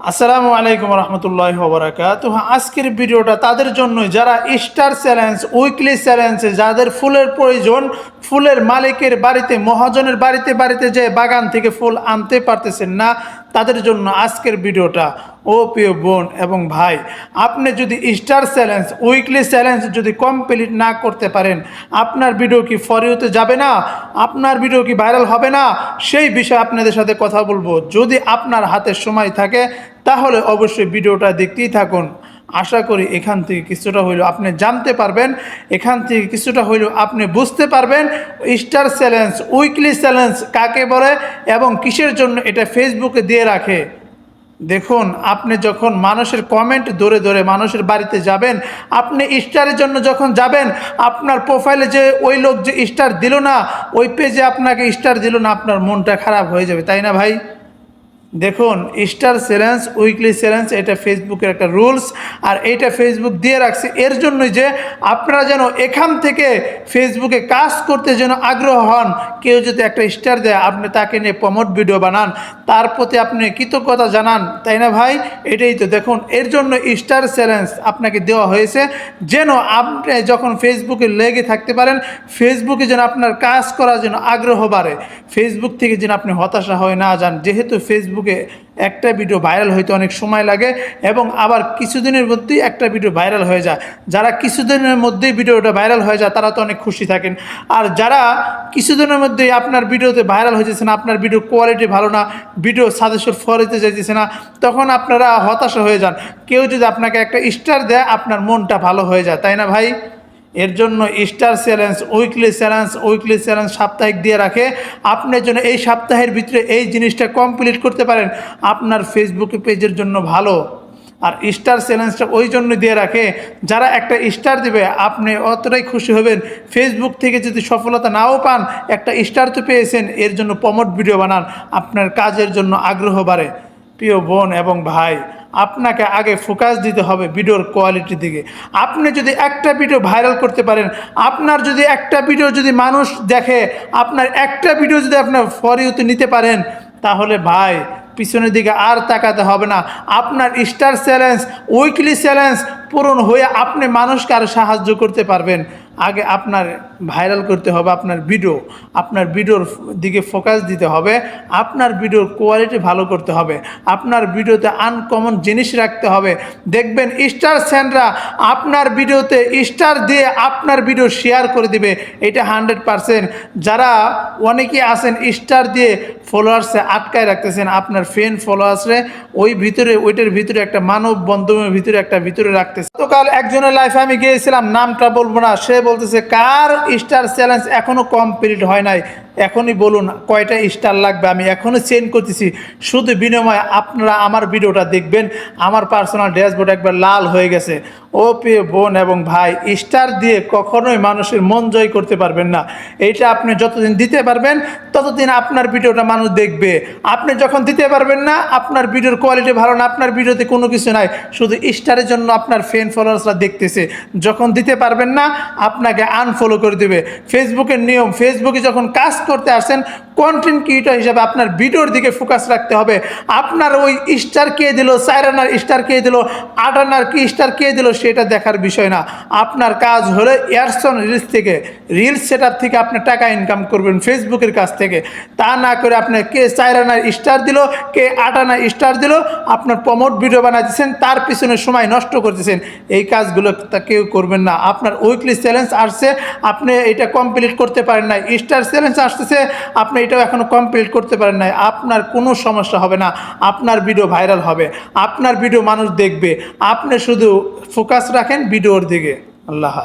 আসসালামু আলাইকুম রহমতুল্লাহ বরাকাত আজকের ভিডিওটা তাদের জন্য যারা স্টার চ্যালেঞ্জ উইকলি চ্যালেঞ্জে যাদের ফুলের প্রয়োজন, ফুলের মালিকের বাড়িতে, মহাজনের বাড়িতে বাড়িতে যে বাগান থেকে ফুল আনতে পারতেছেন না তাদের জন্য আজকের ভিডিওটা, ও প্রিয় বোন এবং ভাই, আপনি যদি স্টার চ্যালেঞ্জ, উইকলি চ্যালেঞ্জ যদি কমপ্লিট না করতে পারেন, আপনার ভিডিও কি ফরিওতে যাবে না? আপনার ভিডিও কি ভাইরাল হবে না? সেই বিষয়ে আপনাদের সাথে কথা বলব। যদি আপনার হাতে সময় থাকে, তাহলে অবশ্যই ভিডিওটা দেখতেই থাকুন। আশা করি এখান থেকে কিছুটা হইলেও আপনি জানতে পারবেন, এখান থেকে কিছুটা হইলেও আপনি বুঝতে পারবেন, স্টার চ্যালেঞ্জ, উইকলি চ্যালেঞ্জ কাকে বলে এবং কিসের জন্য এটা ফেসবুকে দিয়ে রাখে। দেখুন, আপনি যখন মানুষের কমেন্ট ধরে ধরে মানুষের বাড়িতে যাবেন, আপনি স্টারের জন্য যখন যাবেন, আপনার প্রোফাইলে যে ওই লোক যে স্টার দিল না, ওই পেজে আপনাকে স্টার দিল না, আপনার মনটা খারাপ হয়ে যাবে, তাই না ভাই? দেখুন স্টার চ্যালেঞ্জ উইকলি চ্যালেঞ্জ এটা ফেসবুকের একটা রুলস আর এইটা ফেসবুক দিয়ে রাখছে। এর জন্যই যে আপনারা যেন এখান থেকে ফেসবুকে কাজ করতে যেন আগ্রহ হন, কেউ যদি একটা স্টার দেয়, আপনি তাকে নিয়ে প্রমোট ভিডিও বানান, তার প্রতি আপনি কৃতজ্ঞতা জানান, তাই না ভাই? এটাই তো। দেখুন, এর জন্য স্টার চ্যালেঞ্জ আপনাকে দেওয়া হয়েছে, যেন আপনি যখন ফেসবুকে লেগে থাকতে পারেন ফেসবুকে যেন আপনার কাজ করার জন্য আগ্রহ বাড়ে। ফেসবুক থেকে যেন আপনি হতাশা হয়ে না যান, যেহেতু ফেসবুকে একটা ভিডিও ভাইরাল হইতে অনেক সময় লাগে এবং আবার কিছুদিনের মধ্যেই একটা ভিডিও ভাইরাল হয়ে যায়। যারা কিছুদিনের মধ্যেই ভিডিওটা ভাইরাল হয়ে যায়, তারা তো অনেক খুশি থাকেন। আর যারা কিছুদিনের মধ্যেই আপনার ভিডিওতে ভাইরাল হয়েছে না, আপনার ভিডিও কোয়ালিটি ভালো না, ভিডিও সাজেশন ফরিতে যাইতেছে না, তখন আপনারা হতাশা হয়ে যান। কেউ যদি আপনাকে একটা স্টার দেয়, আপনার মনটা ভালো হয়ে যায়, তাই না ভাই? এর জন্য star challenge, weekly challenge weekly challenge সাপ্তাহিক দিয়ে রাখে। আপনার জন্য এই সপ্তাহের ভিতরে এই জিনিসটা কমপ্লিট করতে পারেন, আপনার ফেসবুক পেজের জন্য ভালো। আর স্টার চ্যালেঞ্জটা ওই জন্য দিয়ে রাখে, যারা একটা স্টার দিবে, আপনি অতটাই খুশি হবেন। ফেসবুক থেকে যদি সফলতা নাও পান, একটা স্টার তো পেয়েছেন, এর জন্য প্রমোট ভিডিও বানান, আপনার কাজের জন্য আগ্রহ বাড়ে। প্রিয় বোন এবং ভাই আপনাকে আগে ফোকাস দিতে হবে ভিডিওর কোয়ালিটির দিকে। আপনি যদি একটা ভিডিও ভাইরাল করতে পারেন, আপনার যদি একটা ভিডিও যদি মানুষ দেখে, আপনার একটা ভিডিও যদি আপনার ফর ইউতে নিতে পারেন, তাহলে ভাই, পিছনের দিকে আর তাকাতে হবে না। আপনার স্টার চ্যালেঞ্জ উইকলি চ্যালেঞ্জ পূরণ হয়ে আপনি মানুষকে আরও সাহায্য করতে পারবেন। আগে আপনার ভাইরাল করতে হবে আপনার ভিডিও। আপনার ভিডিওর দিকে ফোকাস দিতে হবে। আপনার ভিডিওর কোয়ালিটি ভালো করতে হবে। আপনার ভিডিওতে আনকমন জিনিস রাখতে হবে। দেখবেন স্টার স্যান্ডরা আপনার ভিডিওতে স্টার দিয়ে আপনার ভিডিও শেয়ার করে দিবে। এটা হান্ড্রেড পারসেন্ট যারা অনেকে আছেন স্টার দিয়ে ফলোয়ার্সে আটকায় রাখতেছেন, আপনার ফ্রেন্ড ফলোয়ার্সরে ওই ভিতরে, ওইটার ভিতরে একটা মানব বন্ধনের ভিতরে একটা ভিতরে রাখতেছে। গতকাল একজনের লাইফে আমি গিয়েছিলাম, নামটা বলব না। সে বলতেছে, কার স্টার চ্যালেঞ্জ এখনও কমপ্লিট হয় নাই। এখনই বলুন, কয়টা স্টার লাগবে? আমি এখনও চেঞ্জ করতেছি। শুধু বিনিময়ে আপনারা আমার ভিডিওটা দেখবেন। আমার পার্সোনাল ড্যাশবোর্ড একবার লাল হয়ে গেছে। ও প্রিয় বোন এবং ভাই স্টার দিয়ে কখনোই মানুষের মন জয় করতে পারবেন না। এইটা আপনি যতদিন দিতে পারবেন, ততদিন আপনার ভিডিওটা মানুষ দেখবে। আপনি যখন দিতে পারবেন না, আপনার ভিডিওর কোয়ালিটি ভালো না, আপনার ভিডিওতে কোনো কিছু নাই। শুধু স্টারের জন্য আপনার ফ্রেন্ড ফলোয়ার্সরা দেখতেছে। যখন দিতে পারবেন না, আপনাকে আনফলো করে দেবে। ফেসবুকের নিয়ম ফেসবুকে যখন কাজ করতে আসেন কন্টেন্ট ক্রিয়েটর হিসাবে আপনার ভিডিওর দিকে ফোকাস রাখতে হবে। আপনার ওই স্টার কে দিল আনার স্টার কে দিল আট আনার কি স্টার কে দিল, সেটা দেখার বিষয় না। আপনার কাজ হলো এয়ারসন রিলস থেকে। রিলস সেট থেকে আপনি টাকা ইনকাম করবেন ফেসবুকের কাছ থেকে। তা না করে আপনি কে আনার স্টার দিল, কে আট আনার স্টার দিল, আপনার প্রমোট ভিডিও বানাইতেছেন, তার পিছনে সময় নষ্ট করতেছেন। এই কাজগুলো তা কেউ করবেন না। আপনার উইকলি চ্যালেঞ্জ আসছে, আপনি এটা কমপ্লিট করতে পারেন নাই। স্টার চ্যালেঞ্জ আসতেছে, আপনি এটাও এখনও কমপ্লিট করতে পারেন নাই। আপনার কোনো সমস্যা হবে না, আপনার ভিডিও ভাইরাল হবে, আপনার ভিডিও মানুষ দেখবে। আপনি শুধু ফোকাস রাখেন ভিডিওর দিকে। আল্লাহ